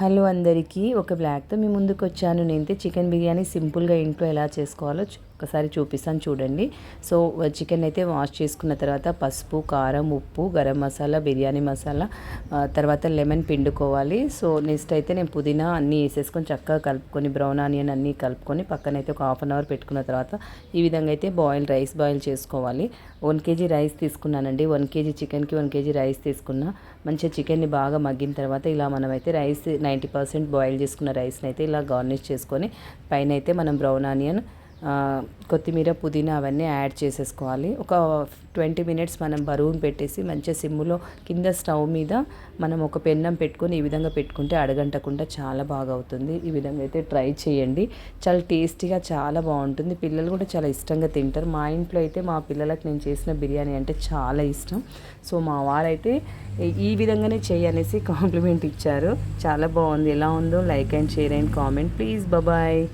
Hello అందరికీ ఒక బ్లాగ్తో మీ ముందుకు వచ్చాను నేనైతే చికెన్ బిర్యానీ సింపుల్గా ఇంట్లో ఎలా చేసుకోవాలో ఒకసారి చూపిస్తాను చూడండి. సో చికెన్ అయితే వాష్ చేసుకున్న తర్వాత పసుపు కారం ఉప్పు గరం మసాలా బిర్యానీ మసాలా తర్వాత లెమన్ పిండుకోవాలి. సో నెక్స్ట్ అయితే నేను పుదీనా అన్నీ వేసేసుకొని చక్కగా కలుపుకొని బ్రౌన్ ఆనియన్ అన్నీ కలుపుకొని పక్కన అయితే ఒక హాఫ్ అన్ అవర్ పెట్టుకున్న తర్వాత ఈ విధంగా అయితే బాయిల్ రైస్ బాయిల్ చేసుకోవాలి. వన్ కేజీ రైస్ తీసుకున్నానండి. వన్ కేజీ చికెన్కి వన్ కేజీ రైస్ తీసుకున్నా. మంచిగా చికెన్ని బాగా మగ్గిన తర్వాత ఇలా మనం అయితే రైస్ నైంటీ పర్సెంట్ బాయిల్ చేసుకున్న రైస్ని అయితే ఇలా గార్నిష్ చేసుకొని పైన అయితే మనం బ్రౌన్ ఆనియన్ కొత్తిమీర పుదీనా అవన్నీ యాడ్ చేసేసుకోవాలి. ఒక ట్వంటీ మినిట్స్ మనం బరువును పెట్టేసి మంచిగా సిమ్ములో కింద స్టవ్ మీద మనం ఒక పెన్నం పెట్టుకొని ఈ విధంగా పెట్టుకుంటే అడగంటకుండా చాలా బాగా అవుతుంది. ఈ విధంగా అయితే ట్రై చేయండి. చాలా టేస్టీగా చాలా బాగుంటుంది. పిల్లలు కూడా చాలా ఇష్టంగా తింటారు. మా ఇంట్లో అయితే మా పిల్లలకు నేను చేసిన బిర్యానీ అంటే చాలా ఇష్టం. సో మా వారైతే ఈ- విధంగానే చేయనేసి కాంప్లిమెంట్ ఇచ్చారు. చాలా బాగుంది. ఎలా ఉందో like and share and comment. Please bye